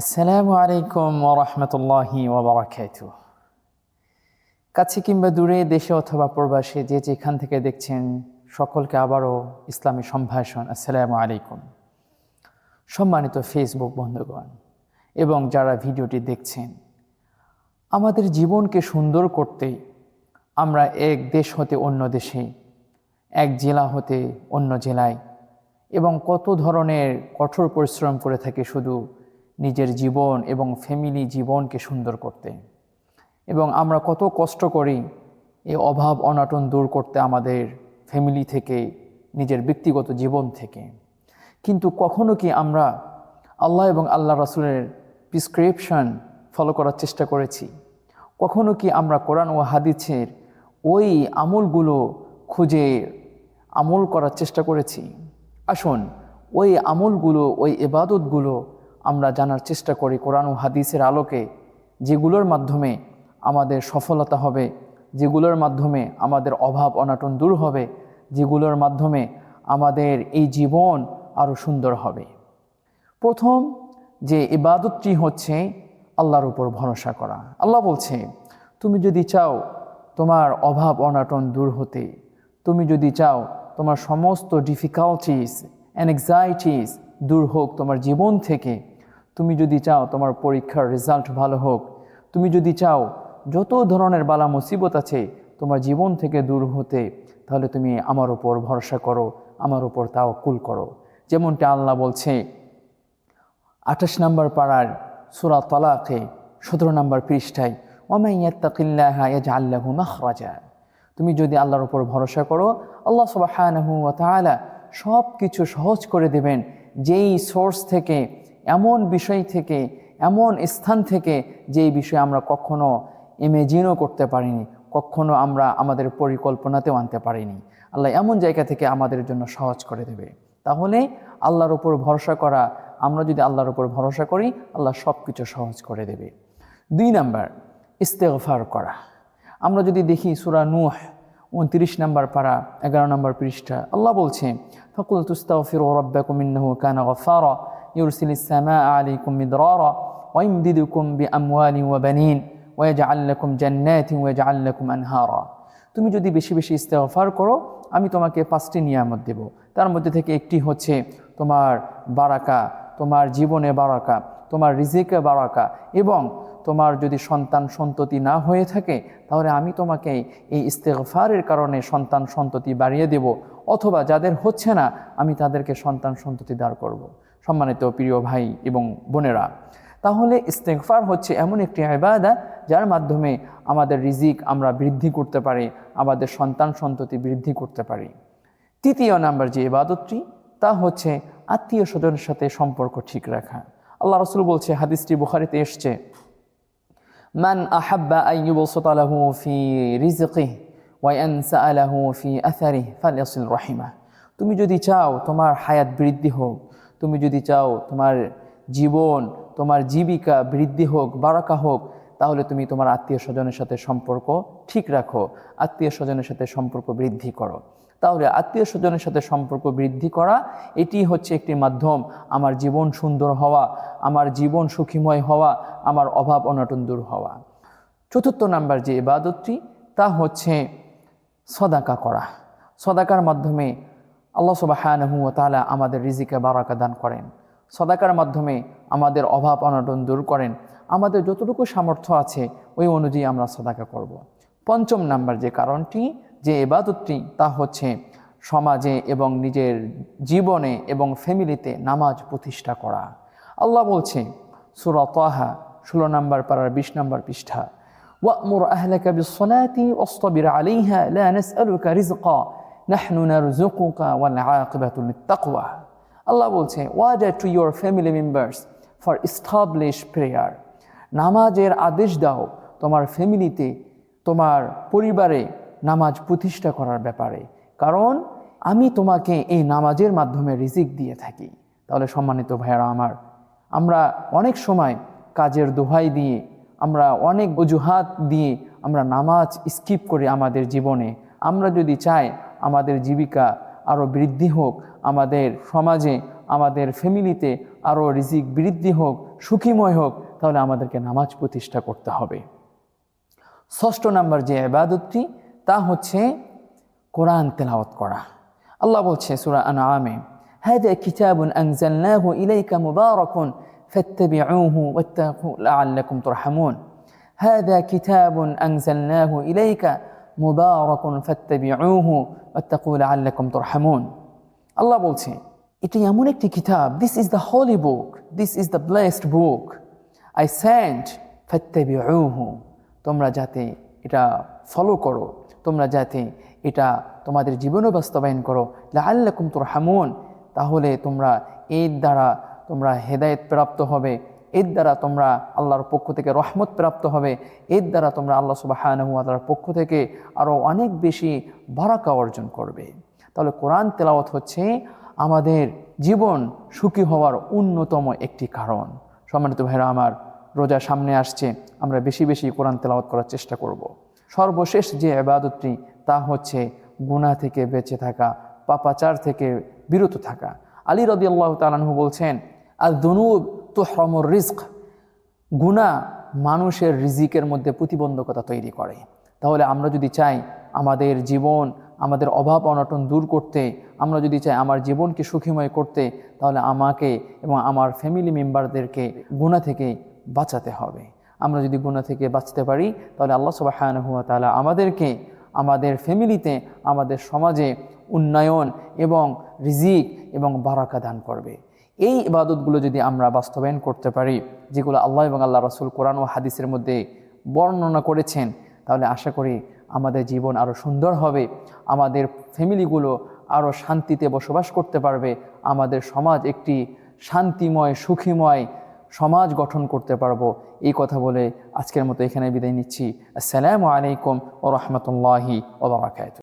আসসালামু আলাইকুম ওরহমতুল্লাহি ওবরাকাত কাছে কিংবা দূরে, দেশে অথবা প্রবাসে যে যেখান থেকে দেখছেন, সকলকে আবারও ইসলামী সম্ভাষণ। আসসালামু আলাইকুম। সম্মানিত ফেসবুক বন্ধুগণ, এবং যারা ভিডিওটি দেখছেন, আমাদের জীবনকে সুন্দর করতে আমরা এক দেশ হতে অন্য দেশে, এক জেলা হতে অন্য জেলায়, এবং কত ধরনের কঠোর পরিশ্রম করে থাকি শুধু নিজের জীবন এবং ফ্যামিলি জীবনকে সুন্দর করতে। এবং আমরা কত কষ্ট করি এই অভাব, অনাটন দূর করতে আমাদের ফ্যামিলি থেকে, নিজের ব্যক্তিগত জীবন থেকে। কিন্তু কখনো কি আমরা আল্লাহ এবং আল্লাহ রাসুলের প্রিসক্রিপশন ফলো করার চেষ্টা করেছি? কখনো কি আমরা কোরআন ও হাদিসের ওই আমলগুলো খুঁজে আমল করার চেষ্টা করেছি? আসুন, ওই আমলগুলো, ওই এবাদতগুলো আমরা জানার চেষ্টা করি কোরআন ও হাদিসের আলোকে, যেগুলোর মাধ্যমে আমাদের সফলতা হবে, যেগুলোর মাধ্যমে আমাদের অভাব অনাটন দূর হবে, যেগুলোর মাধ্যমে আমাদের এই জীবন আরও সুন্দর হবে। প্রথম যে ইবাদতটি হচ্ছে আল্লাহর উপর ভরসা করা। আল্লাহ বলছে, তুমি যদি চাও তোমার অভাব অনাটন দূর হতে, তুমি যদি চাও তোমার সমস্ত ডিফিকাল্টিস অ্যাংজাইটিস দূর হোক তোমার জীবন থেকে তুমি যদি চাও তোমার পরীক্ষার রেজাল্ট ভালো হোক, তুমি যদি চাও যত ধরনের বালা মুসিবত আছে তোমার জীবন থেকে দূর হতে, তাহলে তুমি আমার উপর ভরসা করো, আমার উপর তাও কুল করো। যেমনটা আল্লাহ বলছে, আঠাশ নম্বর পাড়ার সুরা তলাকে সতেরো নম্বর পৃষ্ঠায় ওমাইয়াত্তাকিল্লাহা আল্লাহু মাখরাজা। তুমি যদি আল্লাহর উপর ভরসা করো, আল্লাহ সুবাহানহু তাআলা সব কিছু সহজ করে দেবেন, যেই সোর্স থেকে এমন বিষয় থেকে, এমন স্থান থেকে যেই বিষয়ে আমরা কখনো ইমেজিনও করতে পারিনি, কখনো আমরা আমাদের পরিকল্পনাতেও আনতে পারিনি। আল্লাহ এমন জায়গা থেকে আমাদের জন্য সহজ করে দেবে। তাহলে আল্লাহর ওপর ভরসা করা, আমরা যদি আল্লাহর ওপর ভরসা করি, আল্লাহ সব কিছু সহজ করে দেবে। দুই নাম্বার, ইস্তেগফার করা। আমরা যদি দেখি সুরা নুহ, উনত্রিশ নম্বর পাড়া এগারো নম্বর পৃষ্ঠা, আল্লাহ বলছে ফকুল তুস্তাগফির রব্বাকুম ইন্নাহু কানা গফারা يرسل السماء عليكم مدرارا ويمددكم بأموال وبنين ويجعل لكم جنات ويجعل لكم أنهارا তুমি যদি বেশি বেশি ইস্তেগফার করো আমি তোমাকে পাঁচটি নিয়ামত দেব তার মধ্যে থেকে একটি হচ্ছে তোমার বারাকা তোমার জীবনে বারাকা তোমার রিজিকে বারাকা এবং তোমার যদি সন্তান সন্ততি না হয়ে থাকে তাহলে আমি তোমাকে এই ইস্তেগফারের কারণে সন্তান সন্ততি বাড়িয়ে দেব অথবা যাদের হচ্ছে না আমি তাদেরকে সন্তান সন্ততি দাঁড় করব। সম্মানিত প্রিয় ভাই এবং বোনেরা। তাহলে ইস্তেগফার হচ্ছে এমন একটি আবাদা যার মাধ্যমে আমাদের রিজিক আমরা বৃদ্ধি করতে পারি, আমাদের সন্তান সন্ততি বৃদ্ধি করতে পারি। তৃতীয় নাম্বার যে ইবাদতটি, তা হচ্ছে আত্মীয় স্বজনের সাথে সম্পর্ক ঠিক রাখা। আল্লাহ রসুল বলছে, হাদিসটি বুখারিতে এসছে, মান আহাব্বা আইয়ুবসত লাহু ফি রিজকিহ ওয়ায়ানসা লাহু ফি আথারিহ ফালিয়াসিল রহিমা তুমি যদি চাও তোমার হায়াত বৃদ্ধি হোক তুমি যদি চাও তোমার জীবন, তোমার জীবিকা বৃদ্ধি হোক, বারাকা হোক, তাহলে তুমি তোমার আত্মীয় স্বজনের সাথে সম্পর্ক ঠিক রাখো, আত্মীয় স্বজনের সাথে সম্পর্ক বৃদ্ধি করো। তাহলে আত্মীয় স্বজনের সাথে সম্পর্ক বৃদ্ধি করা, এটি হচ্ছে একটি মাধ্যম, আমার জীবন সুন্দর হওয়া, আমার জীবন সুখীময় হওয়া, আমার অভাব অনটন দূর হওয়া। চতুর্থ নাম্বার যে ইবাদতটি, তা হচ্ছে সদাকা করা। সদাকার মাধ্যমে আল্লাহ সুবাহানহু তালা আমাদের রিজিকে বারাকা দান করেন, সদাকার মাধ্যমে আমাদের অভাব অনটন দূর করেন, আমাদের যতটুকু সামর্থ্য আছে ওই অনুযায়ী আমরা সদাকা করব। পঞ্চম নাম্বার যে কারণটি, যে এবাদতটি তা হচ্ছে সমাজে এবং নিজের জীবনে এবং ফ্যামিলিতে নামাজ প্রতিষ্ঠা করা আল্লাহ বলছে সুরতাহা ষোলো নম্বর পাড়ার বিশ নম্বর পৃষ্ঠা, ওয়া মুর আহলে কাবি সোনায়তি অস্তবির আলিহা লা নাসআলুকা রিজকা আল্লাহ বলছে to your family members for establish prayer নামাজের আদেশ দাও তোমার ফ্যামিলিতে, তোমার পরিবারে নামাজ প্রতিষ্ঠা করার ব্যাপারে। কারণ আমি তোমাকে এই নামাজের মাধ্যমে রিজিক দিয়ে থাকি। তাহলে সম্মানিত ভাইয়েরা আমার, আমরা অনেক সময় কাজের দোহাই দিয়ে, আমরা অনেক অজুহাত দিয়ে আমরা নামাজ স্কিপ করি আমাদের জীবনে। আমরা যদি চাই আমাদের জীবিকা আরও বৃদ্ধি হোক আমাদের সমাজে আমাদের ফ্যামিলিতে আরও রিজিক বৃদ্ধি হোক সুখীময় হোক তাহলে আমাদেরকে নামাজ প্রতিষ্ঠা করতে হবে ষষ্ঠ নাম্বার যে ইবাদতটি তা হচ্ছে কোরআন তেলাওয়াত করা আল্লাহ বলছে সূরা আনআমে هذا كتاب أنزلناه إليك مبارك فاتبعوه واتقوا لعلكم ترحمون هذا كتاب أنزلناه إليك মুবারক ফাত্তাবিউহু ওয়াত্তাকু লাআল্লাকুম তুরহামুন। আল্লাহ বলছে, এটি এমন একটি কিতাব this is the holy book this is the blessed book I স্যান্ড ফাত্তাবিউহু, তোমরা যাতে এটা ফলো করো, তোমরা যাতে এটা তোমাদের জীবনে বাস্তবায়ন করো, লাআল্লাকুম তুরহামুন, তাহলে তোমরা এর দ্বারা তোমরা হেদায়েত প্রাপ্ত হবে এর দ্বারা তোমরা আল্লাহর পক্ষ থেকে রহমত প্রাপ্ত হবে। এর দ্বারা তোমরা আল্লাহ সুবাহানহু আল্লাহর পক্ষ থেকে আরও অনেক বেশি বারাকা অর্জন করবে। তাহলে কোরআন তেলাওয়াত হচ্ছে আমাদের জীবন সুখী হওয়ার অন্যতম একটি কারণ। সম্মানিত ভাইরা, আমার রোজা সামনে আসছে, আমরা বেশি বেশি কোরআন তেলাওয়াত করার চেষ্টা করব। সর্বশেষ যে আবাদতটি তা হচ্ছে গুনাহ থেকে বেঁচে থাকা, পাপাচার থেকে বিরত থাকা। আলী আল্লাহ তালাহু বলছেন আর দনুব তোহরমর রিস্ক গুণা মানুষের রিজিকের মধ্যে প্রতিবন্ধকতা তৈরি করে। তাহলে আমরা যদি চাই আমাদের জীবন, আমাদের অভাব অনটন দূর করতে, আমরা যদি চাই আমার জীবনকে সুখীময় করতে, তাহলে আমাকে এবং আমার ফ্যামিলি মেম্বারদেরকে গুণা থেকে বাঁচাতে হবে। আমরা যদি গুণা থেকে বাঁচতে পারি, তাহলে আল্লাহ সুবাহানুয়া তালা আমাদেরকে, আমাদের ফ্যামিলিতে, আমাদের সমাজে উন্নয়ন এবং রিজিক এবং বারাকা দান করবে। এই ইবাদতগুলো যদি আমরা বাস্তবায়ন করতে পারি, যেগুলো আল্লাহ এবং আল্লাহ রসুল কোরআন ও হাদিসের মধ্যে বর্ণনা করেছেন, তাহলে আশা করি আমাদের জীবন আরও সুন্দর হবে, আমাদের ফ্যামিলিগুলো আরও শান্তিতে বসবাস করতে পারবে, আমাদের সমাজ একটি শান্তিময়, সুখীময় সমাজ গঠন করতে পারব। এই কথা বলে আজকের মতো এখানে বিদায় নিচ্ছি। আসসালামু আলাইকুম ও রহমতুল্লাহি ওবরাকাত